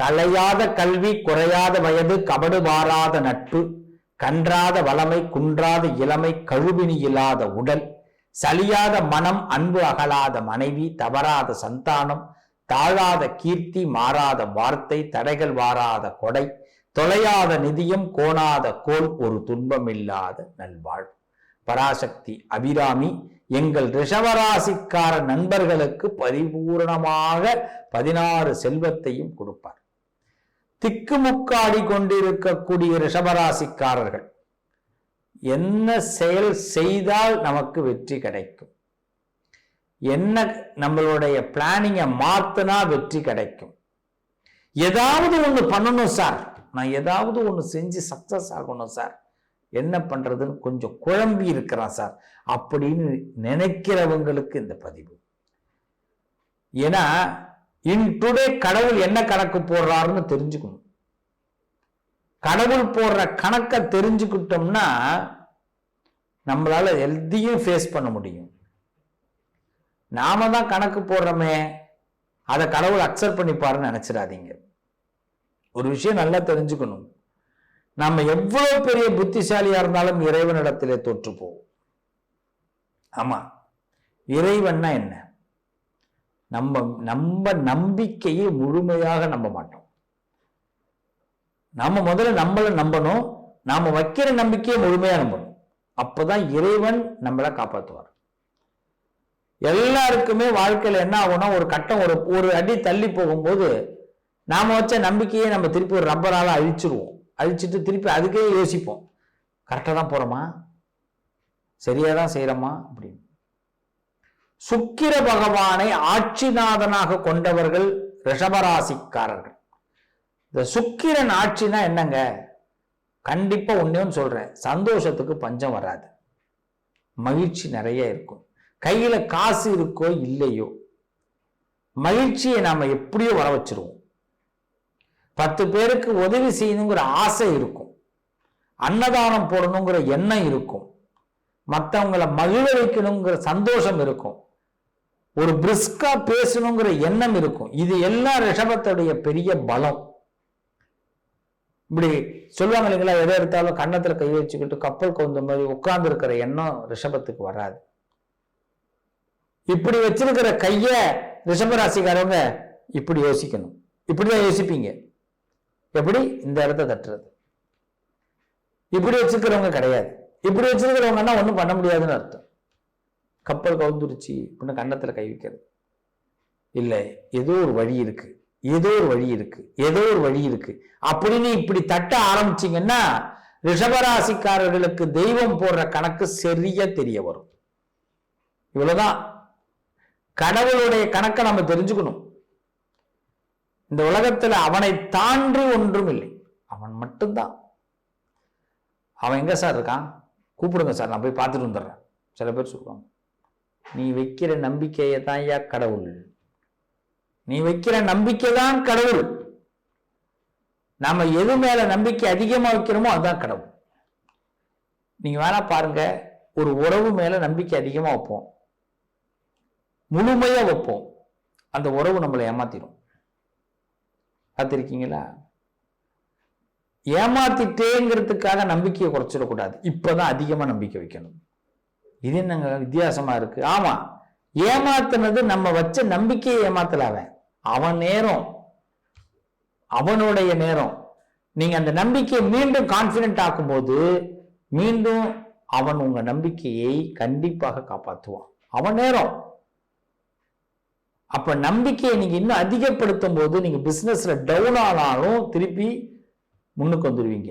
கலையாத கல்வி குறையாத வயது கபடு மாறாத நட்பு கன்றாத வளமை குன்றாத இளமை கழுவினி இல்லாத உடல் சலியாத மனம் அன்பு அகலாத மனைவி தவறாத சந்தானம் தாழாத கீர்த்தி மாறாத வார்த்தை தடைகள் வாராத கொடை தொலையாத நிதியம் கோணாத கோல் ஒரு துன்பமில்லாத நல்வாழ்வு பராசக்தி அபிராமி எங்கள் ரிஷவராசிக்கார நண்பர்களுக்கு பரிபூரணமாக பதினாறு செல்வத்தையும் கொடுப்பார். திக்குமுக்காடி கொண்டிருக்கக்கூடிய ரிஷபராசிக்காரர்கள் என்ன செயல் செய்தால் நமக்கு வெற்றி கிடைக்கும்? என்ன நம்மளுடைய பிளானிங்கை மாத்தினா வெற்றி கிடைக்கும்? ஏதாவது ஒன்று பண்ணணும் சார் நான் ஏதாவது ஒன்று செஞ்சு சக்சஸ் ஆகணும் சார் என்ன பண்றதுன்னு கொஞ்சம் குழம்பி இருக்கிறான் சார் அப்படின்னு நினைக்கிறவங்களுக்கு இந்த பதிவு. ஏன்னா இன் டுடே கடவுள் என்ன கணக்கு போடுறாருன்னு தெரிஞ்சுக்கணும். கடவுள் போடுற கணக்கை தெரிஞ்சுக்கிட்டோம்னா நம்மளால எதையும் ஃபேஸ் பண்ண முடியும். நாம தான் கணக்கு போடுறோமே அதை கடவுள் அக்செப்ட் பண்ணிப்பாருன்னு நினைச்சிடாதீங்க. ஒரு விஷயம் நல்லா தெரிஞ்சுக்கணும். நம்ம எவ்வளவு பெரிய புத்திசாலியா இருந்தாலும் இறைவனிடத்திலே தோற்று போவோம் ஆமா. இறைவன்னா என்ன? நம்ம நம்ம நம்பிக்கையை முழுமையாக நம்ப மாட்டோம். நாம முதல்ல நம்மளை நம்பணும் நாம வைக்கிற நம்பிக்கையை முழுமையா நம்பணும். அப்பதான் இறைவன் நம்மளை காப்பாற்றுவார் எல்லாருக்குமே வாழ்க்கையில என்ன ஆகும்னா ஒரு கட்டம் ஒரு ஒரு அடி தள்ளி போகும்போது நாம வச்ச நம்பிக்கையை நம்ம திருப்பி ஒரு ரப்பரால் அழிச்சிருவோம். அழிச்சிட்டு திருப்பி அதுக்கே யோசிப்போம். கரெக்டாக தான் போறோமா? சரியாக தான் செய்கிறோமா அப்படின்னு. சுக்கிர பகவானை ஆட்சிநாதனாக கொண்டவர்கள் ரிஷபராசிக்காரர்கள். இந்த சுக்கிரன் ஆட்சினா என்னங்க? கண்டிப்பா ஒன்னேன்னு சொல்றேன். சந்தோஷத்துக்கு பஞ்சம் வராது. மகிழ்ச்சி நிறைய இருக்கும். கையில காசு இருக்கோ இல்லையோ மகிழ்ச்சியை நாம எப்படியோ வர வச்சிருவோம். பத்து பேருக்கு உதவி செய்யணுங்கிற ஆசை இருக்கும். அன்னதானம் போடணுங்கிற எண்ணம் இருக்கும். மற்றவங்களை மகிழ வைக்கணுங்கிற சந்தோஷம் இருக்கும். ஒரு பிரிஸ்கா பேசணுங்கிற எண்ணம் இருக்கும். இது எல்லாம் ரிஷபத்துடைய பெரிய பலம். இப்படி சொல்லுவாங்க இல்லைங்களா? எதை எடுத்தாலும் கன்னத்துல கை வச்சுக்கிட்டு கப்பல் கவுந்த மாதிரி உட்கார்ந்து இருக்கிற எண்ணம் ரிஷபத்துக்கு வராது. இப்படி வச்சிருக்கிற கைய ரிஷபராசிக்காரவங்க இப்படி யோசிக்கணும். இப்படிதான் யோசிப்பீங்க. எப்படி? இந்த இடத்த தட்டுறது. இப்படி வச்சிருக்கிறவங்க கிடையாது. இப்படி வச்சிருக்கிறவங்கன்னா ஒன்றும் பண்ண முடியாதுன்னு அர்த்தம். கப்பல் கவுந்துருச்சு அப்படின்னு கன்னத்துல கை வைக்கிறது. இல்லை ஏதோ ஒரு வழி இருக்கு. ஏதோ ஒரு வழி இருக்கு. ஏதோ ஒரு வழி இருக்கு. அப்படின்னு இப்படி தட்ட ஆரம்பிச்சீங்கன்னா ரிஷபராசிக்காரர்களுக்கு தெய்வம் போடுற கணக்கு சரியா தெரிய வரும். இவ்வளவுதான். கடவுளுடைய கணக்கை நம்ம தெரிஞ்சுக்கணும். இந்த உலகத்துல அவனை தாண்டி ஒன்றும் இல்லை. அவன் மட்டும்தான். அவன் எங்க சார் இருக்கான்? கூப்பிடுங்க சார் நான் போய் பார்த்துட்டு வந்துடுறேன். சில பேர் சொல்லுவாங்க. நீ வைக்கிற நம்பிக்கையை தான் ஐயா கடவுள். நீ வைக்கிற நம்பிக்கை தான் கடவுள். நாம எது மேல நம்பிக்கை அதிகமா வைக்கிறோமோ அதுதான் கடவுள். நீங்க வேணா பாருங்க ஒரு உறவு மேல நம்பிக்கை அதிகமா வைப்போம். முழுமையா வைப்போம். அந்த உறவு நம்மளை ஏமாத்திடும் பார்த்துருக்கீங்களா? ஏமாத்திட்டேங்கிறதுக்காக நம்பிக்கையை குறைச்சிடக்கூடாது. இப்பதான் அதிகமா நம்பிக்கை வைக்கணும். இது என்னங்க? வித்தியாசமா இருக்கு. ஆமா. ஏமாத்தினது நம்ம வச்ச நம்பிக்கையை ஏமாத்தல அவன். அவன் நேரம். அவனுடைய நேரம். நீங்க அந்த நம்பிக்கையை மீண்டும் கான்பிடென்ட் ஆக்கும்போது மீண்டும் அவன் உங்க நம்பிக்கையை கண்டிப்பாக காப்பாற்றுவான் அவன் நேரம். அப்ப நம்பிக்கையை நீங்க இன்னும் அதிகப்படுத்தும் போது நீங்க பிசினஸ்ல டவுன் ஆனாலும் திருப்பி முன்னுக்கு வந்துடுவீங்க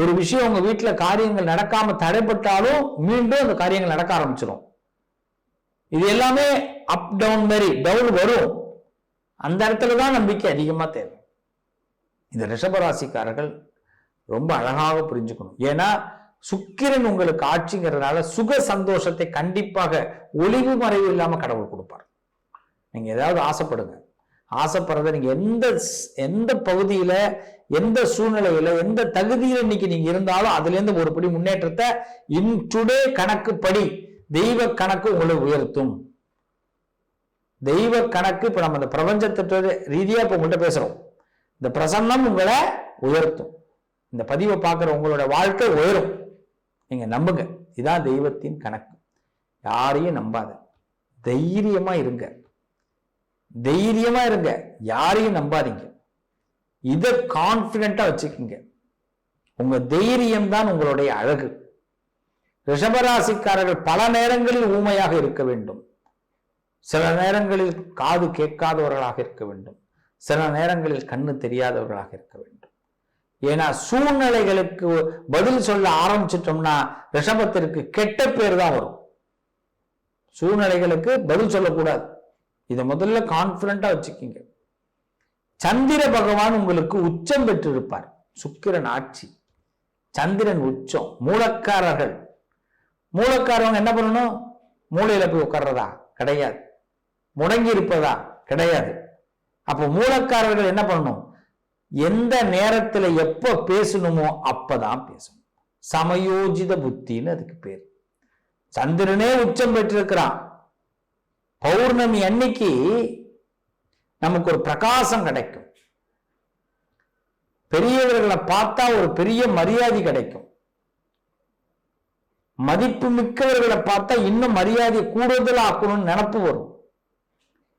ஒரு விஷயம் உங்க வீட்டில் காரியங்கள் நடக்காம தடைப்பட்டாலும் மீண்டும் அந்த காரியங்கள் நடக்க ஆரம்பிச்சிடும் இது எல்லாமே அப் டவுன் மாதிரி டவுன் வரும். அந்த இடத்துல தான் நம்பிக்கை அதிகமாக தேவை. இந்த ரிஷபராசிக்காரர்கள் ரொம்ப அழகாக புரிஞ்சுக்கணும். ஏன்னா சுக்கிரன் உங்களுக்கு ஆட்சிங்கிறதுனால சுக சந்தோஷத்தை கண்டிப்பாக ஒளிவு மறைவு இல்லாமல் கடவுள் கொடுப்பார். நீங்கள் ஏதாவது ஆசைப்படுங்க. ஆசைப்படுறத நீங்கள் எந்த எந்த பகுதியில் எந்த சூழ்நிலையில எந்த தகுதியில இன்னைக்கு நீங்க இருந்தாலும் அதுல இருந்து ஒரு படி முன்னேற்றத்தை இன் டுடே கணக்குப்படி தெய்வ கணக்கு உங்களை உயர்த்தும். தெய்வ கணக்கு இப்ப நம்ம இந்த பிரபஞ்சத்திட்ட ரீதியா இப்ப உங்கள்கிட்ட பேசுறோம். இந்த பிரசன்னம் உங்களை உயர்த்தும். இந்த பதிவை பார்க்குற உங்களோட வாழ்க்கை உயரும். நீங்க நம்புங்க. இதான் தெய்வத்தின் கணக்கு. யாரையும் நம்பாத. தைரியமா இருங்க. தைரியமா இருங்க. யாரையும் நம்பாதீங்க. இதை கான்பிடண்டா வச்சுக்கோங்க. உங்கள் தைரியம் தான் உங்களுடைய அழகு. ரிஷபராசிக்காரர்கள் பல நேரங்களில் ஊமையாக இருக்க வேண்டும். சில நேரங்களில் காது கேட்காதவர்களாக இருக்க வேண்டும். சில நேரங்களில் கண்ணு தெரியாதவர்களாக இருக்க வேண்டும். ஏன்னா சூழ்நிலைகளுக்கு பதில் சொல்ல ஆரம்பிச்சிட்டோம்னா ரிஷபத்திற்கு கெட்ட பேர் தான் வரும். சூழ்நிலைகளுக்கு பதில் சொல்லக்கூடாது. இதை முதல்ல கான்ஃபிடண்ட்டாக வச்சுக்கிங்க. சந்திர பகவான் உங்களுக்கு உச்சம் பெற்றிருப்பார். சுக்கிரன் ஆட்சி. சந்திரன் உச்சம். மூலக்காரர்கள். மூலக்காரவங்க என்ன பண்ணணும்? மூளையில போய் உட்கார்றதா? கிடையாது. முடங்கி இருப்பதா? கிடையாது. அப்போ மூலக்காரர்கள் என்ன பண்ணணும்? எந்த நேரத்தில் எப்போ பேசணுமோ அப்பதான் பேசணும். சமயோஜித புத்தின்னு அதுக்கு பேர். சந்திரனே உச்சம் பெற்றிருக்கிறான். பௌர்ணமி அன்னைக்கு நமக்கு ஒரு பிரகாசம் கிடைக்கும். பெரியவர்களை பார்த்தா ஒரு பெரிய மரியாதை கிடைக்கும். மதிப்பு மிக்கவர்களை பார்த்தா இன்னும் மரியாதை கூடுதல் ஆக்கணும்னு நினப்பு வரும்.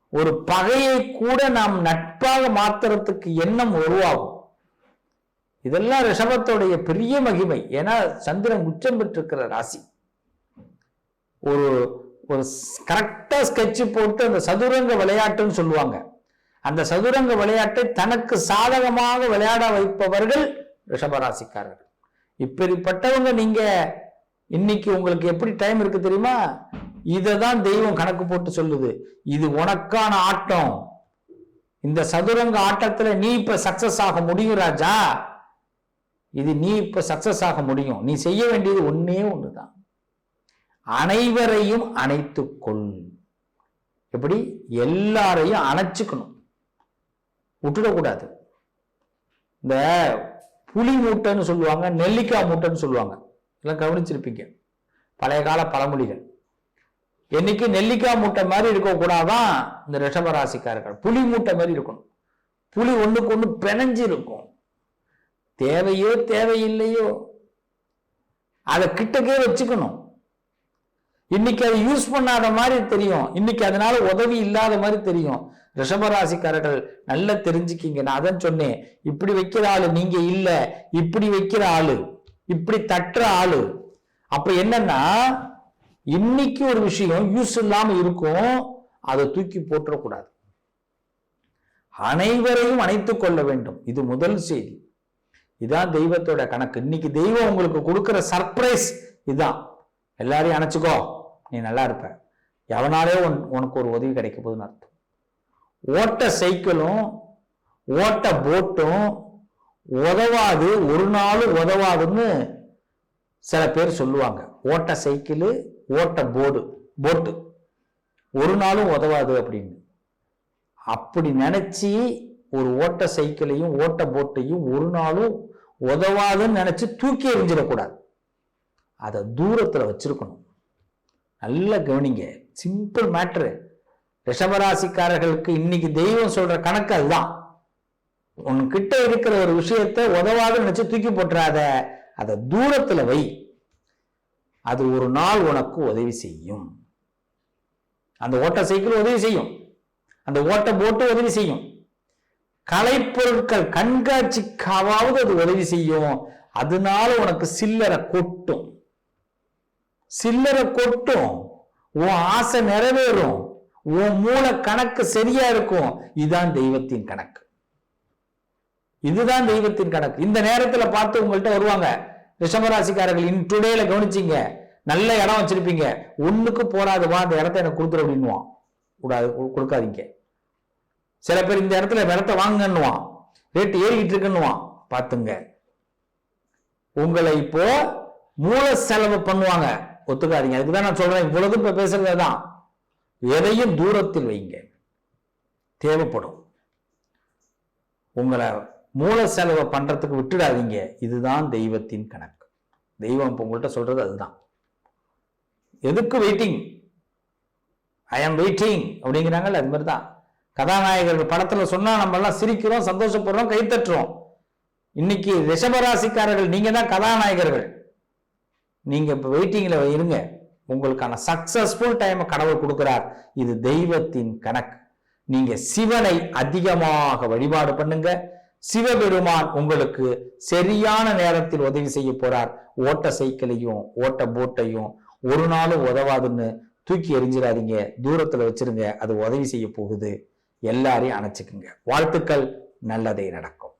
ஒரு பகையை கூட நாம் நட்பாக மாத்துறதுக்கு எண்ணம் உருவாகும். இதெல்லாம் ரிஷபத்தோடைய பெரிய மகிமை. ஏன்னா சந்திரன் உச்சம் பெற்றிருக்கிற ராசி. ஒரு ஒரு கரெக்டா ஸ்கெட்ச் போட்டு அந்த சதுரங்க விளையாட்டுன்னு சொல்லுவாங்க. அந்த சதுரங்க விளையாட்டை தனக்கு சாதகமாக விளையாட வைப்பவர்கள் ரிஷபராசிக்காரர்கள். இப்படிப்பட்டவங்க நீங்க இன்னைக்கு உங்களுக்கு எப்படி டைம் இருக்கு தெரியுமா? இதை தான் தெய்வம் கணக்கு போட்டு சொல்லுது. இது உனக்கான ஆட்டம். இந்த சதுரங்க ஆட்டத்துல நீ இப்ப சக்சஸ் ஆக முடியும் ராஜா. இது நீ இப்ப சக்சஸ் ஆக முடியும். நீ செய்ய வேண்டியது ஒன்னே ஒண்ணுதான். அனைவரையும் அணைத்துக்கொள். எப்படி? எல்லாரையும் அணைச்சுக்கணும். விட்டுடக்கூடாது. இந்த புளி மூட்டைன்னு சொல்லுவாங்க நெல்லிக்காய் மூட்டைன்னு சொல்லுவாங்க. எல்லாம் கவனிச்சிருப்பீங்க. பழைய கால பழமொழிகள். என்னைக்கு நெல்லிக்காய் மூட்டை மாதிரி இருக்கக்கூடாதான் இந்த ரிஷபராசிக்காரர்கள் புளி மூட்டை மாதிரி இருக்கணும். புளி ஒன்றுக்கு ஒன்று பிணைஞ்சு இருக்கும் தேவையோ தேவையில்லையோ. அதை கிட்டக்கே வச்சுக்கணும். இன்னைக்கு அதை யூஸ் பண்ணாத மாதிரி தெரியும். இன்னைக்கு அதனால உதவி இல்லாத மாதிரி தெரியும். ரிஷபராசிக்காரர்கள் நல்லா தெரிஞ்சுக்கிங்க. நான் அதான் சொன்னேன். இப்படி வைக்கிற ஆளு நீங்க இல்ல. இப்படி வைக்கிற ஆளு. இப்படி தட்டுற ஆளு. அப்ப என்னன்னா இன்னைக்கு ஒரு விஷயம் யூஸ் இல்லாம இருக்கும். அதை தூக்கி போட்டுறக்கூடாது. அனைவரையும் அணைத்து கொள்ள வேண்டும். இது முதல் செய்தி. இதான் தெய்வத்தோட கணக்கு. இன்னைக்கு தெய்வம் உங்களுக்கு கொடுக்குற சர்ப்ரைஸ் இதுதான் எல்லாரையும் அணைச்சிக்கோ. நீ நல்லா இருப்ப. எவனாலே உன் உனக்கு ஒரு உதவி கிடைக்க போதுன்னு அர்த்தம். ஓட்ட சைக்கிளும் ஓட்ட போட்டும் உதவாது ஒரு நாளும் உதவாதுன்னு சில பேர் சொல்லுவாங்க. ஓட்ட சைக்கிள் ஓட்ட போர்டு போட்டு. ஒரு நாளும் உதவாது அப்படின்னு. அப்படி நினச்சி ஒரு ஓட்ட சைக்கிளையும் ஓட்ட போட்டையும் ஒரு நாளும் உதவாதுன்னு நினச்சி தூக்கி எறிஞ்சிடக்கூடாது. அதை தூரத்தில் வச்சிருக்கணும். நல்லா கவனிங்க. சிம்பிள் மேட்ரு ரிஷபராசிக்காரர்களுக்கு இன்னைக்கு தெய்வம் சொல்ற கணக்கு அதுதான். உன்கிட்ட இருக்கிற ஒரு விஷயத்த உதவாத நினைச்சு தூக்கி போட்டுறாத. அதை தூரத்துல வை. அது ஒரு நாள் உனக்கு உதவி செய்யும். அந்த ஓட்ட சைக்கிள் உதவி செய்யும். அந்த ஓட்ட போட்டு உதவி செய்யும். கலைப்பொருட்கள் கண்காட்சிக்காவது அது உதவி செய்யும். அதனால உனக்கு சில்லறை கொட்டும். சில்லறை கொட்டும். உன் ஆசை நிறைவேறும். உன் மூல கணக்கு சரியா இருக்கும். இதுதான் தெய்வத்தின் கணக்கு. இதுதான் தெய்வத்தின் கணக்கு. இந்த நேரத்துல பார்த்து உங்கள்கிட்ட வருவாங்க. ரிஷபராசிக்காரர்கள் இன் டுடேல கவனிச்சிங்க. நல்ல இடம் வச்சிருப்பீங்க. ஒண்ணுக்கு போறாது வா அந்த இடத்த எனக்கு கொடுத்துரு அப்படின்னுவான். கூடாது கொ- கொடுக்காதீங்க. சில பேர் இந்த இடத்துல இடத்த வாங்கன்னுவான் ரேட்டு ஏறிக்கிட்டு இருக்குன்னுவான். பார்த்துங்க. உங்களை இப்போ மூல செலவு பண்ணுவாங்க. ஒத்துக்காதீங்க. அதுக்கு தான் நான் சொல்றேன். இவ்வளவு இப்ப பேசுறது தான் எதையும் தூரத்தில் வைங்க. தேவைப்படும். உங்களை மூல செலவை பண்ணுறதுக்கு விட்டுடாதீங்க. இதுதான் தெய்வத்தின் கணக்கு. தெய்வம் இப்போ உங்கள்கிட்ட சொல்கிறது அதுதான். எதுக்கு வெயிட்டிங் ஐ ஆம் வெயிட்டிங் அப்படிங்கிறாங்கல்ல அது மாதிரி தான் கதாநாயகர்கள் படத்தில் சொன்னால் நம்மெல்லாம் சிரிக்கிறோம் சந்தோஷப்படுறோம் கைத்தட்டுறோம் இன்னைக்கு ரிஷபராசிக்காரர்கள் நீங்கள் தான் கதாநாயகர்கள். நீங்கள் இப்போ வெயிட்டிங்கில் இருங்க. உங்களுக்கான சக்சஸ்ஃபுல் டைமை கடவுள் கொடுக்கிறார். இது தெய்வத்தின் கணக்கு. நீங்க சிவனை அதிகமாக வழிபாடு பண்ணுங்க. சிவபெருமான் உங்களுக்கு சரியான நேரத்தில் உதவி செய்ய போறார். ஓட்ட சைக்கிளையும் ஓட்ட போட்டையும் ஒரு நாளும் உதவாதுன்னு தூக்கி எரிஞ்சிடாதீங்க தூரத்துல வச்சிருங்க. அது உதவி செய்ய போகுது. எல்லாரையும் அணைச்சிக்குங்க. வாழ்த்துக்கள். நல்லதே நடக்கும்.